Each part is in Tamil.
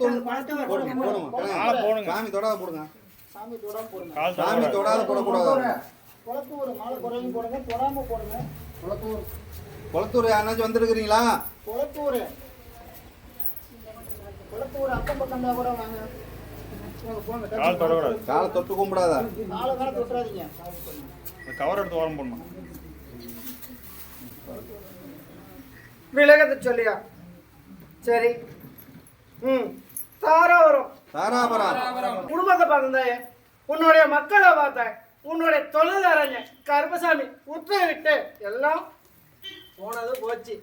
குளத்தூர் போடுங்க. சாமி தொடாத போடுங்க. சாமி தொடாம போடுங்க. சாமி. தொடாத போடக்கூடாது. குளத்தூர் மாலை குறையும் போடுங்க தொடாம போடுங்க. குளத்தூர். குளத்தூர் யாருனாச்சும் வந்திருக்கிறீங்களா? குளத்தூர். குளத்தூர் அக்கம் பக்கம் தான் கூட வாங்க. கால் தொட்டு கும்பிடாத. கவர் எடுத்து ஓரம் விலகத்தை சொல்லியா? சரி. ம். தாராபுரம். தாராபுரம். குடும்பத்தை பார்த்தாயே உன்னுடைய மக்களை பார்த்தாய் உன்னுடைய தொழிலரங்க கருப்பசாமி உத்தரவிட்டு எல்லாம் போனது போச்சு.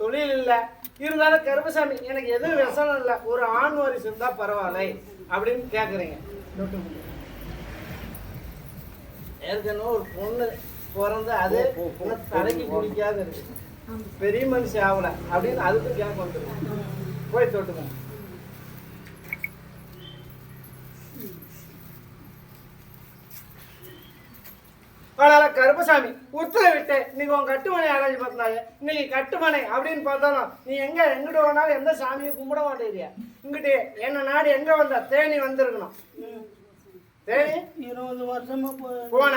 தொழில் இல்லை. இருந்தாலும் கருப்பசாமி எனக்கு எதுவும் விசனம் இல்லை. ஒரு ஆண் வாரிசு இருந்தால் பரவாயில்லை அப்படின்னு கேட்குறீங்க ஏற்கனவே ஒரு பொண்ணு பிறந்து அது தலைக்கு பிடிக்காத இருக்கு பெரிய மனுஷி ஆகல அப்படின்னு அதுக்கும் கேட்க வந்துருக்கு போய் தொட்டுக்கோங்க. அதனால கருப்பசாமி உத்தரவிட்டு இன்னைக்கு உன் கட்டுமனை அரேஞ்ச் பண்ணாங்க இன்னைக்கு கட்டுமனை அப்படின்னு பார்த்தாலும் நீ எங்க எங்கிட்ட வேணாலும் எந்த சாமியை கும்பிட மாட்டேங்கிறியா இங்கிட்டு என்ன நாடு எங்க வந்த? தேனி வந்திருக்கணும். தேனி? இருபது வருஷமா போன.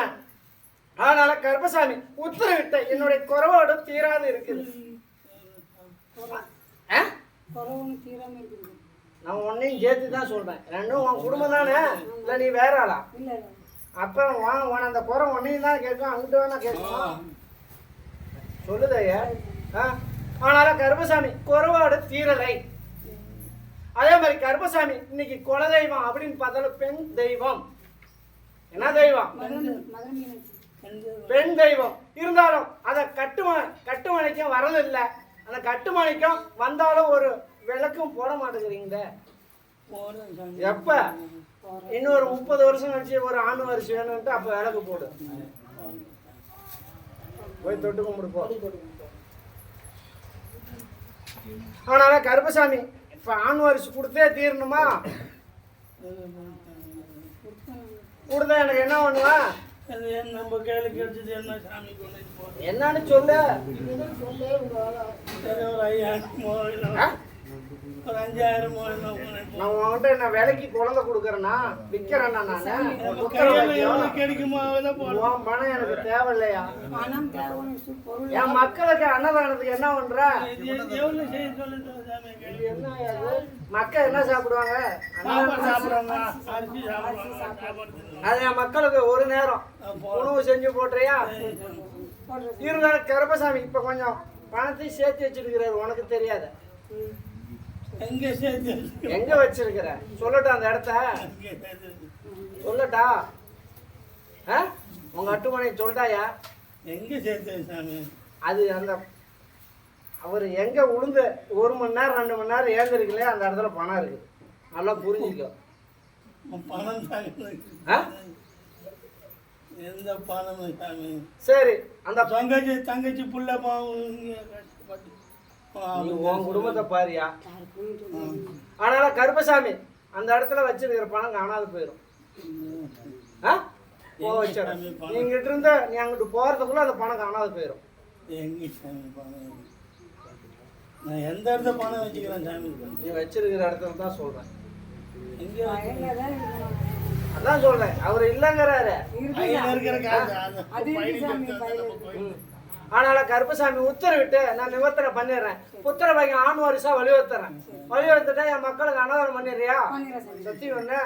அதனால கருப்பசாமி உத்தரவிட்டு என்னுடைய குறைவோடு தீராது இருக்குது? நான் உன்னையும் சேர்த்து தான் சொல்றேன். ரெண்டும் உன் குடும்பம் தானே? இல்லை நீ வேற ஆளா? அப்புறம் வா உன அந்த குறை உன்னையும் தான் கேட்கும் அங்கிட்டு வேணா கேட்கும் சொல்லுதையா ஆ. ஆனால கருப்பசாமி குறைபாடு தீரலை. அதே மாதிரி கருப்பசாமி இன்னைக்கு குல தெய்வம் அப்படின்னு பார்த்தாலும் பெண் தெய்வம். என்ன தெய்வம்? பெண் தெய்வம். இருந்தாலும் அதை கட்டும கட்டுமணிக்கும் வரதில்லை அந்த கட்டுமணிக்கும் வந்தாலும் ஒரு விளக்கும் போட மாட்டேங்கிறீங்க எப்ப? இன்னொரு முப்பது வருஷம் கழிச்சு ஒரு ஆண் வரிசை வேணும்ட்டு அப்ப விளக்கு போடு. போய் தொட்டு கும்பிடு போ. ஆனால கருப்பசாமி இப்ப ஆண் வரிசை கொடுத்தே தீரணுமா? கொடுத்தா எனக்கு என்ன பண்ணுவா? நம்ம கையில கிடைச்சது என்ன சாமி என்னன்னு சொல்லு. சொல்லு. ஒரு அஞ்சாயிரம் நான் உன்கிட்ட என்ன விலைக்கு குழந்தை கொடுக்கறேனா விக்கிறேனா நானு? கிடைக்குமோ உன் பணம் எனக்கு தேவையில்லையா? என் மக்களுக்கு அன்னதானத்துக்கு என்ன பண்ற? மக்கள் என்ன சாப்பிடுவாங்க. அது என் மக்களுக்கு ஒரு நேரம். உணவு செஞ்சு போட்டுறியா இருந்தாலும் கருப்பசாமி இப்ப கொஞ்சம் பணத்தையும் சேர்த்து வச்சிருக்கிறாரு உனக்கு தெரியாது. எங்க சேர்த்து? எங்க வச்சிருக்கிற? சொல்லட்டா அந்த இடத்த? சொல்லட்டா? உங்க அட்டுமணி சொல்லிட்டாயா? எங்க சேர்த்து சாமி? அது அந்த அவர் எங்க உளுந்து ஒரு மணி நேரம் ரெண்டு மணி நேரம் ஏந்திருக்கலையே அந்த இடத்துல பணம் இருக்குது நல்லா புரிஞ்சுக்கோ. பணம்? எந்த பணமும் சாமி? சரி அந்த தங்கச்சி தங்கச்சி புள்ள உன் குடும்பத்தை பாரியா? ஆனால கருப்பசாமி அந்த இடத்துல வச்சிருக்கிற பணம் காணாது போயிடும் ஆ? போ வச்சிடும் நீ இங்கிட்ட இருந்த நீ அங்கிட்டு போறதுக்குள்ள அந்த பணம் காணாது போயிடும் நான் எந்த இடத்துல பணம் வச்சுக்கிறேன் சாமி? நீ வச்சிருக்கிற இடத்துல தான் சொல்றேன்? அதான் சொல்றேன். அவர் இல்லைங்கிறாரு. இருக்கிற காசு அது பயணிக்கு எடுத்து வந்து நம்ம போய் ஆனால கருப்பசாமி உத்தரவிட்டு நான் நிவர்த்தனை பண்ணிடுறேன். புத்திர பையன் ஆண் வாரிசா வலியுறுத்துறேன். வலியுறுத்திட்டா என் மக்களுக்கு அன்னதானம் பண்ணிடுறியா? சத்தி ஒண்ணு.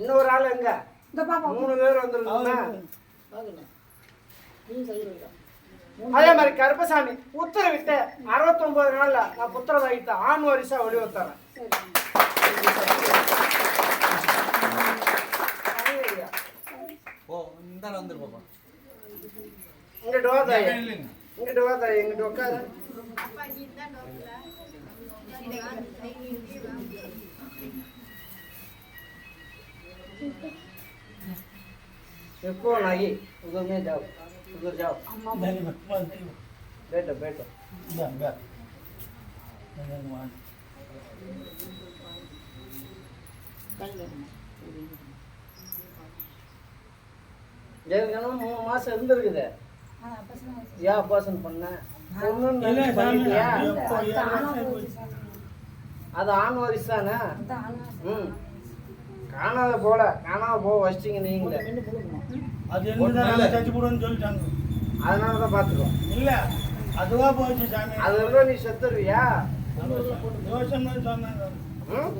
இன்னொரு ஆள் எங்க? மூணு பேர் செய்யறீங்க அதே மாதிரி கருப்பசாமி உத்தரவிட்டு அறுபத்தொன்பது நாள்ல நான் புத்திர வைத்த ஆண் வாரிசா வலியுறுத்துறேன். ஓ இந்த வந்துரு பாப்பா. இங்கிட்டு வா தாய் இங்கிட்டு வா தாய் இங்கிட்டு உட்காரு ఎక్కువ నాయి ఉదయం మీద జాబ్ ఉదయం జాబ్ బెటర్ బెటర్ மூணு மாசம் இருந்திருக்குது. ஏன் ஆபாசன் பண்ண. அது ஆண் வாரிசு தானே? ம். காணாத போல காணாத போக வச்சிட்டீங்க சொல்லிட்டாங்க. அதனால தான் பார்த்துக்கோ இல்ல அதுவா போச்சு சாமி. அது இருந்தா நீ செத்துருவியா? சொன்னாங்க ம்?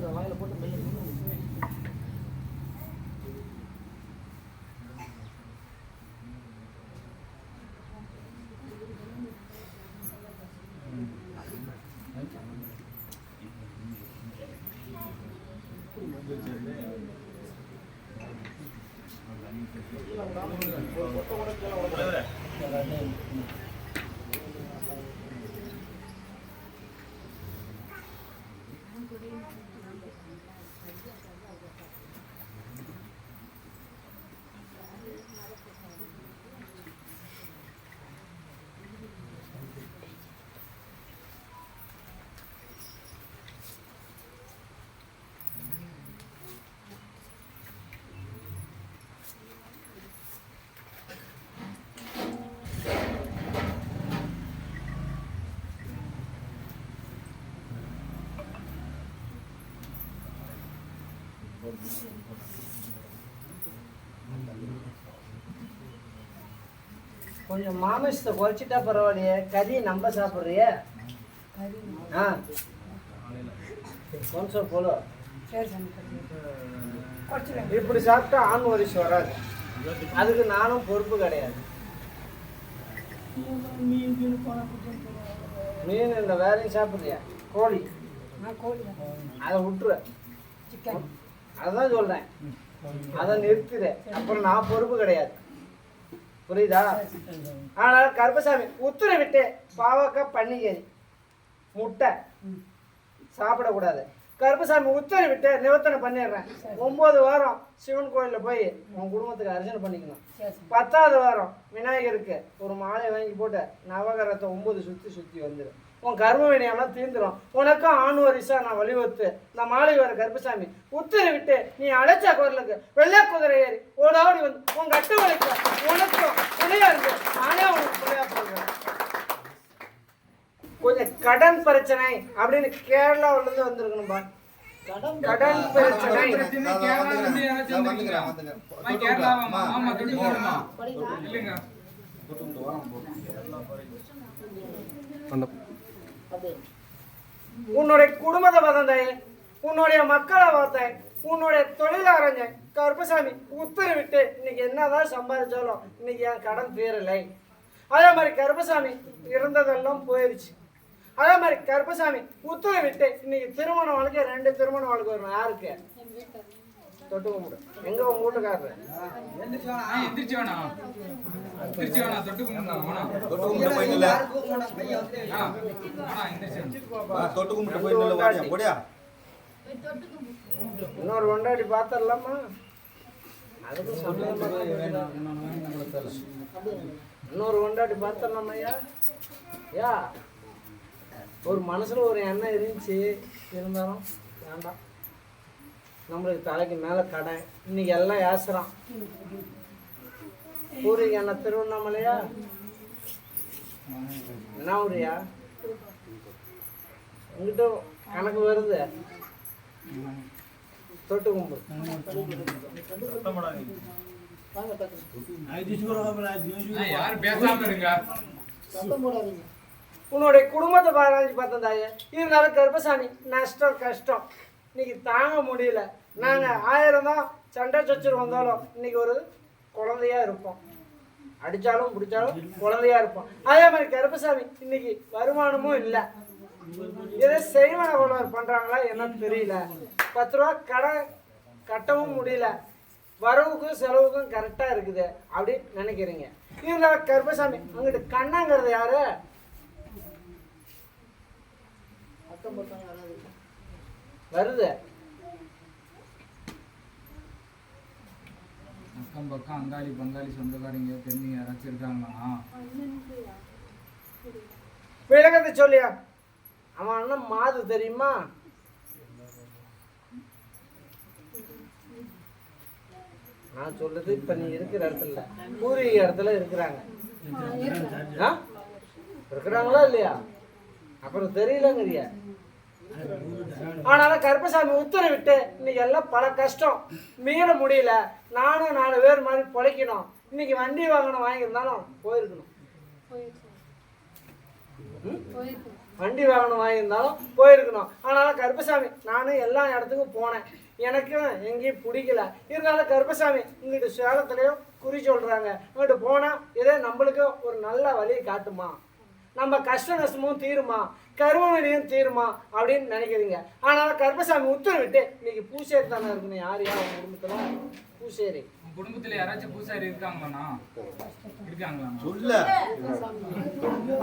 கொஞ்சம் மாமிசத்தை குறைச்சிட்டா பரவாயில்லையே. கறி நம்ம சாப்பிட்றிய? ஆ. கொஞ்சம் போல இப்படி சாப்பிட்டா ஆண் வரிசை வராது. அதுக்கு நானும் பொறுப்பு கிடையாது. மீன் இந்த வேலையும் சாப்பிட்றியா? கோழி. அதை விட்டுரு. அதான் சொல்றேன். அதை நிறுத்துற. அப்புறம் நான் பொறுப்பு கிடையாது. புரியுதா? ஆனால் கருப்பசாமி உத்தரவிட்டு பாவக்காய் பன்னிக்கறி முட்டை சாப்பிடக்கூடாது. கருப்பசாமி உத்தரவிட்டு நிவர்த்தனை பண்ணிடுறேன். ஒன்பது வாரம் சிவன் கோயிலில் போய் உன் குடும்பத்துக்கு அர்ச்சனை பண்ணிக்கணும். பத்தாவது வாரம் விநாயகருக்கு ஒரு மாலை வாங்கி போட்டு நவகரத்தை ஒன்பது சுற்றி சுற்றி வந்துடும் உன் கர்ம வினையெல்லாம் தீர்ந்துடும் உனக்கும் ஆண் வரிசா நான் வழிவகுத்து இந்த மாலை வர கருப்பசாமி உத்தரவிட்டு நீ அழைச்ச குரலுக்கு வெள்ளை குதிரை ஏறி ஓடாடி வந்து உன் கட்டு வலிக்க உனக்கும் துணையா இருக்கு நானே உனக்கு துணையா சொல்றேன் கொஞ்சம் கடன் பிரச்சனை அப்படின்னு கேரளாவுல இருந்து வந்திருக்கணும்பா. கடன் பிரச்சனை. உன்னுடைய குடும்பத்தை பார்த்தேன் உன்னுடைய மக்களை பார்த்தேன் உன்னுடைய தொழில் அரைஞ்சேன் கருப்பசாமி உத்தரவிட்டு இன்னைக்கு என்னதான் சம்பாதிச்சாலும் இன்னைக்கு என் கடன் தீரலை. அதே மாதிரி கருப்பசாமி இருந்ததெல்லாம் போயிடுச்சு அதே மாதிரி கருப்பசாமி உத்தரவிட்டு இன்னைக்கு திருமணம் வாழ்க்கை ரெண்டு திருமணம் வாழ்க்கை வரும்? யாருக்கு? தொட்டு கும்பிடு எங்க உங்க வீட்டுக்காரரு எந்திரிச்சு எந்திரிச்சு தொட்டு தொட்டு கும்பிட்டு போய் தொட்டு கும்பிட்டு போய் நில்லு, ஓடியா, ஓடியா. இன்னொரு கொண்டாடி பாத்திரலாமா அதுக்கு இன்னொரு கொண்டாடி பார்த்துடலாமா ஐயா யா ஒரு மனசுல ஒரு எண்ணம் இருந்துச்சு இருந்தாலும் வேண்டாம் நம்மளுக்கு தலைக்கு மேலே கடை. இன்னைக்கு எல்லாம் ஏசுறான். பூர்வீக என்ன திருவண்ணாமலையா? என்ன ஊரியா? உங்ககிட்ட கணக்கு வருது. தொட்டு கும்பு. உன்னுடைய குடும்பத்தை பாராஞ்சி பார்த்தேன் தாயே. இருந்தாலும் கருப்பசாமி நஷ்டம் கஷ்டம். இன்னைக்கு தாங்க முடியல. நாங்கள் ஆயிரம் தான் சண்டை சச்சர் வந்தாலும் இன்னைக்கு ஒரு குழந்தையா இருப்போம். அடித்தாலும் பிடிச்சாலும் குழந்தையா இருப்போம். அதே மாதிரி கருப்பசாமி இன்னைக்கு வருமானமும் இல்லை. ஏதோ செய்வன கொள்வர் பண்ணுறாங்களா என்னன்னு தெரியல. பத்து ரூபா கடை கட்டவும் முடியல. வரவுக்கும் செலவுக்கும் கரெக்டாக இருக்குது அப்படின்னு நினைக்கிறீங்க. இருந்தாலும் கருப்பசாமி அங்கிட்டு கண்ணாங்கிறது யாரு? வருது. அக்கம் பக்கம் அங்காளி பங்காளி சொந்தக்காரங்க தெரிஞ்சு யாராச்சும் இருக்காங்களா? விளக்கத்தை சொல்லியா? அவன் அண்ணன் மாது தெரியுமா? நான் சொல்றது இப்ப நீ இருக்கிற இடத்துல. பூர்வீக இடத்துல இருக்கிறாங்க. ஆ? இருக்கிறாங்களா இல்லையா? அப்புறம் தெரியலங்கிறியா? ஆனால கருப்பசாமி உத்தரவிட்டு இன்னைக்கு எல்லாம் பல கஷ்டம். மீற முடியல. நானும் நாலு பேர் மாதிரி பொழைக்கணும். இன்னைக்கு வண்டி வாகனம் வாங்கியிருந்தாலும் போயிருக்கணும். வண்டி வாகனம் வாங்கியிருந்தாலும் போயிருக்கணும். ஆனாலும் கருப்பசாமி நானும் எல்லா இடத்துக்கும் போனேன். எனக்கும் எங்கேயும் பிடிக்கல. இருந்தாலும் கருப்பசாமி இங்கிட்டு சேலத்துலேயும் குறி சொல்கிறாங்க இங்கிட்டு போனால் இதே நம்மளுக்கு ஒரு நல்ல வழியை காட்டுமா? நம்ம கஷ்ட நஷ்டமும் தீருமா? கருமவினையும் தீருமா அப்படின்னு நினைக்கிறீங்க ஆனாலும் கருப்பசாமி உத்தரவிட்டு இன்னைக்கு பூசேரி தானே இருக்கணும். யார் யார் அவங்க குடும்பத்தில்? பூசேரி. உங்க குடும்பத்துல யாராச்சும் பூசாரி இருக்காங்களாண்ணா? இருக்காங்களாண்ணா? சொல்ல.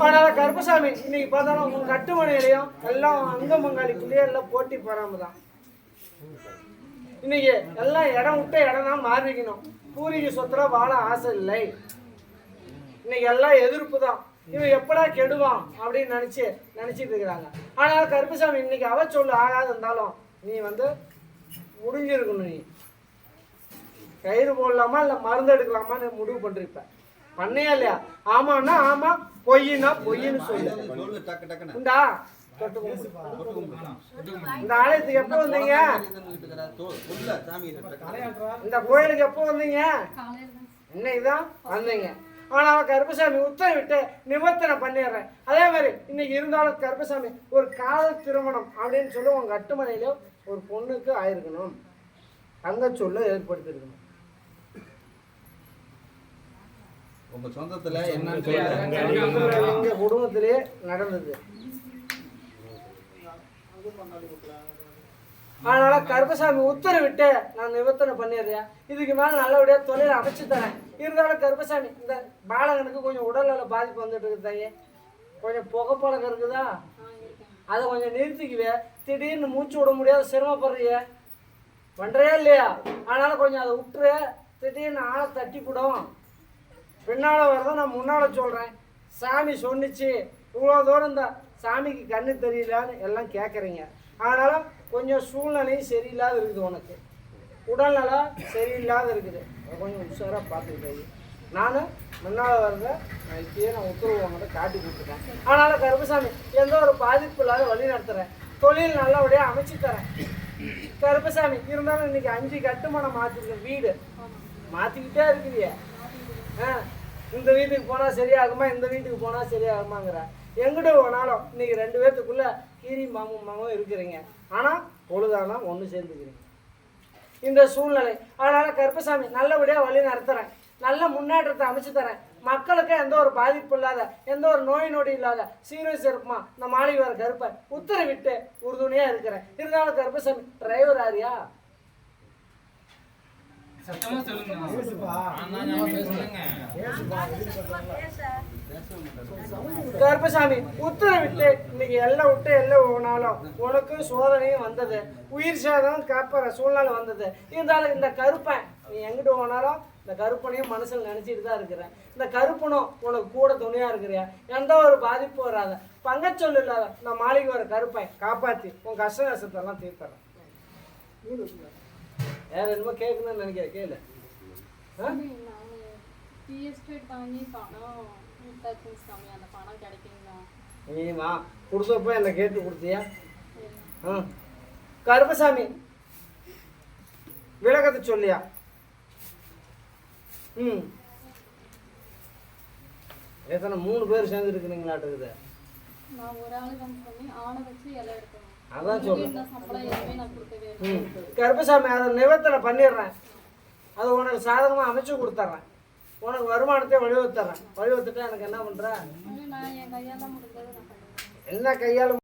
அதனால கருப்பசாமி இன்னைக்கு பார்த்தாலும் உங்க கட்டுமனையிலையும் எல்லாம் அங்க மங்காளிக்குள்ளேயே எல்லாம் போட்டி பொறாம தான் இன்னைக்கு எல்லாம் இடம் விட்ட இடம் தான் மாறிக்கணும். பூர்வீக சொத்துல வாழ ஆசை இல்லை. இன்னைக்கு எல்லாம் எதிர்ப்பு தான் இவன் எப்படா கெடுவான் அப்படின்னு நினைச்சு நினைச்சிட்டு இருக்கிறாங்க. ஆனால் கருப்பசாமி இன்னைக்கு அவ சொல்லு ஆகாது இருந்தாலும் நீ வந்து முடிஞ்சிருக்கணும் நீ. கயிறு போடலாமா இல்லை மருந்து எடுக்கலாமான்னு முடிவு பண்ணிருப்ப. பண்ணையா இல்லையா? ஆமான்னா ஆமா பொய்னா பொய்ன்னு சொல்லு. டக்குன்னு இந்தா ஆலயத்துக்கு எப்போ வந்தீங்க? இந்த கோயிலுக்கு எப்போ வந்தீங்க? இன்னைக்கு தான். வந்தீங்க. ஆனால் அவன் கருப்பசாமி உத்தரவிட்டு நிவர்த்தனை பண்ணிடுறேன். அதே மாதிரி இன்னைக்கு இருந்தாலும் கருப்பசாமி ஒரு காதல் திருமணம் அப்படின்னு சொல்லி உங்க கட்டுமனையில ஒரு பொண்ணுக்கு ஆயிருக்கணும். தங்க சொல்ல ஏற்படுத்திருக்கணும் உங்க சொந்தத்துல என்னன்னு சொல்லுங்க. இருக்காங்களா? எங்க குடும்பத்திலேயே நடந்தது. அதனால கருப்பசாமி உத்தரவிட்டு நான் நிவர்த்தனை பண்ணிடுறேன் இதுக்கு மேல நல்லபடியா தொழிலை அமைச்சு தரேன். இருந்தாலும் கருப்பசாமி இந்த பாலகனுக்கு கொஞ்சம் உடல்நல பாதிப்பு வந்துட்டு இருக்குது தாயே. கொஞ்சம் புகை பழக்கம் இருக்குதா அதை கொஞ்சம் நிறுத்திக்குவே. திடீர்னு மூச்சு விட முடியாத சிரமப்படுறிய. பண்றியா இல்லையா? அதனால கொஞ்சம் அதை விட்டுரு திடீர்னு ஆளை தட்டி போடும். பின்னால வரத நான் முன்னால சொல்றேன். சாமி சொன்னிச்சு. இவ்வளோ தூரம் இந்த சாமிக்கு கண்ணு தெரியலான்னு எல்லாம் கேட்குறீங்க அதனால கொஞ்சம் சூழ்நிலையும் சரியில்லாத இருக்குது உனக்கு. உடல்நலம் சரியில்லாத இருக்குது. கொஞ்சம் உஷாராக பார்த்துக்கிட்டே நானும் முன்னால் வரத நான் இப்பயே நான் உத்தரவு உங்கள்கிட்ட காட்டி கொடுத்துட்டேன். அதனால் கருப்பசாமி எந்த ஒரு பாதிப்பு இல்லாத வழி நடத்துகிறேன் தொழில் நல்லபடியாக அமைச்சு தரேன். கருப்பசாமி இருந்தாலும் இன்னைக்கு அஞ்சு கட்டுமானம் மாற்றிருக்கேன் வீடு. மாற்றிக்கிட்டே இருக்கிறியே. ஆ இந்த வீட்டுக்கு போனால் சரியாகுமா இந்த வீட்டுக்கு போனால் சரியாகுமாங்கிற. எங்கிட்ட போனாலும் இன்னைக்கு ரெண்டு பேர்த்துக்குள்ளே கீரி மாமும் மாமும் இருக்கிறீங்க. ஆனால் பொழுதானா ஒன்று சேர்ந்துக்கிறீங்க. இந்த சூழ்நிலை. அதனால் கருப்பசாமி நல்லபடியாக வழி நடத்துகிறேன் நல்ல முன்னேற்றத்தை அமைச்சு தரேன். மக்களுக்கு எந்த ஒரு பாதிப்பு இல்லாத எந்த ஒரு நோய் நொடி இல்லாத சீரியஸ் சிறப்புமா இந்த மாளிகை வர கருப்பை உத்தரவிட்டு உறுதுணையாக இருக்கிறேன். இருந்தாலும் கருப்பசாமி டிரைவர் ஆரியா சத்தமா சொல்லுங்க. கருப்பசாமி உத்தரவிட்டு இன்னைக்கு எல்லாம் விட்டு எல்லாம் போனாலும் உனக்கு சோதனையும் வந்தது. உயிர் சேதம் காப்பாற சூழ்நிலை வந்தது. இருந்தாலும் இந்த கருப்பன் நீ எங்கிட்டு போனாலும் இந்த கருப்பனையும் மனசில் நினச்சிட்டு தான் இருக்கிறேன் இந்த கருப்பனும் உனக்கு கூட துணையாக இருக்கிறியா? எந்த ஒரு பாதிப்பும் வராத. பங்கச்சொல் இல்லாத இந்த மாளிகை வர கருப்பன் காப்பாற்றி உன் கஷ்ட நஷ்டத்தெல்லாம் தீர்த்தறேன். வேற என்னமோ கேட்கணும்னு நினைக்கிறேன் கேளு. ஆ? டீ எஸ்டேட் வாங்கி பணம் விட்டாச்சு சாமி அந்த பணம் கிடைக்குங்களா? நீ வா. கொடுத்தப்ப என்னை கேட்டு கொடுத்தியா? கருப்பசாமி. விளக்கத்தை சொல்லியா? ம். எத்தனை மூணு பேர் சேர்ந்துருக்குறீங்களாட்டுக்குது நான் ஒரு ஆளு தான் பண்ணி ஆளை வச்சு எல்லாம் எடுக்கணும். அதான் சொல்றேன். கருப்பசாமி அதை நிவர்த்தனை பண்ணிடுறேன். அதை உனக்கு சாதகமாக அமைச்சு கொடுத்துட்றேன். உனக்கு வருமானத்தை வழிவகுத்துறேன் வழிவகுத்துட்டு எனக்கு என்ன பண்ணுற என்ன கையால்